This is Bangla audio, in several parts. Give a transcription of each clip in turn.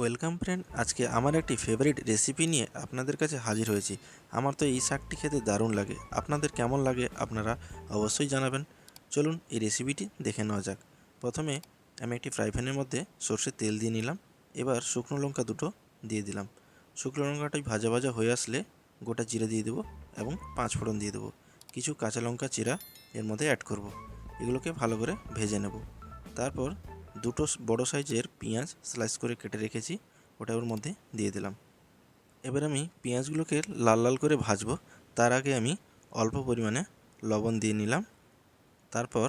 ওয়েলকাম ফ্রেন্ড, আজকে আমার একটি ফেভারিট রেসিপি নিয়ে আপনাদের কাছে হাজির হয়েছি। আমার তো এই শাকটি খেতে দারুণ লাগে। আপনাদের কেমন লাগে আপনারা অবশ্যই জানাবেন। চলুন এই রেসিপিটি দেখে নেওয়া যাক। প্রথমে আমি একটি ফ্রাই প্যানের মধ্যে সর্ষের তেল দিয়ে নিলাম। এবার শুকনো লঙ্কা দুটো দিয়ে দিলাম। শুকনো লঙ্কাটাই ভাজা ভাজা হয়ে আসলে গোটা জিরে দিয়ে দেবো এবং পাঁচ ফোড়ন দিয়ে দেবো। কিছু কাঁচা লঙ্কা চিরা এর মধ্যে অ্যাড করব। এগুলোকে ভালো করে ভেজে নেব। তারপর দুটো বড় সাইজের পেঁয়াজ স্লাইস করে কেটে রেখেছি, ওটা ওর মধ্যে দিয়ে দিলাম। এবার আমি পেঁয়াজগুলোকে লাল লাল করে ভাজবো। তার আগে আমি অল্প পরিমাণে লবণ দিয়ে নিলাম। তারপর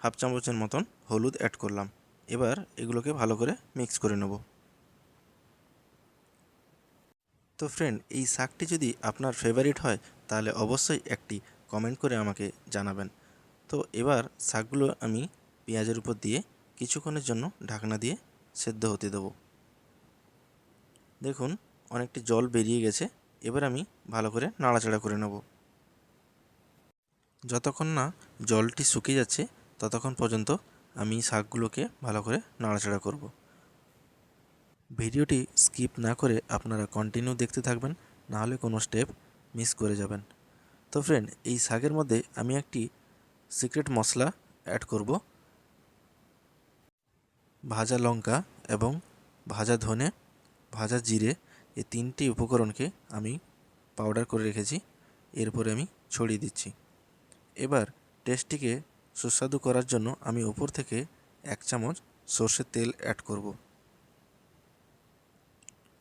হাফ চামচের মতন হলুদ অ্যাড করলাম। এবার এগুলোকে ভালো করে মিক্স করে নেব। তো ফ্রেন্ড এই শাকটি যদি আপনার ফেভারিট হয়, তাহলে অবশ্যই একটি কমেন্ট করে আমাকে জানাবেন। তো এবার শাকগুলো আমি পেঁয়াজের উপর দিয়ে কিছুক্ষণের জন্য ঢাকনা দিয়ে সেদ্ধ হতে দেবো। দেখুন, অনেকটি জল বেরিয়ে গেছে। এবার আমি ভালো করে নাড়াচাড়া করে নেব। যতক্ষণ না জলটি শুকিয়ে যাচ্ছে, ততক্ষণ পর্যন্ত আমি শাকগুলোকে ভালো করে নাড়াচাড়া করব। ভিডিওটি স্কিপ না করে আপনারা কন্টিনিউ দেখতে থাকবেন নাহলে কোনো স্টেপ মিস করে যাবেন। তো ফ্রেন্ড, এই শাকের মধ্যে আমি একটি সিক্রেট মশলা অ্যাড করব। ভাজা লঙ্কা এবং ভাজা ধনে, ভাজা জিরে এই তিনটি উপকরণকে আমি পাউডার করে রেখেছি। এরপরে আমি ছড়িয়ে দিচ্ছি। এবার টেস্টটিকে সুস্বাদু করার জন্য আমি উপর থেকে এক চামচ সর্ষের তেল অ্যাড করব।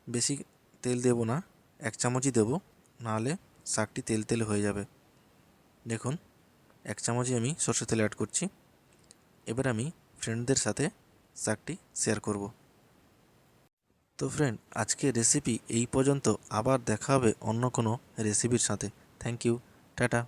বেশি তেল দেব না, এক চামচই দেবো, নাহলে শাকটি তেল তেল হয়ে যাবে। দেখুন, এক চামচই আমি সর্ষের তেল অ্যাড করছি। এবার আমি ফ্রেন্ডদের সাথে শাকটি শেয়ার করব। তো ফ্রেন্ড আজকে রেসিপি এই পর্যন্ত। আবার দেখা হবে অন্য কোনো রেসিপির সাথে। Thank you tata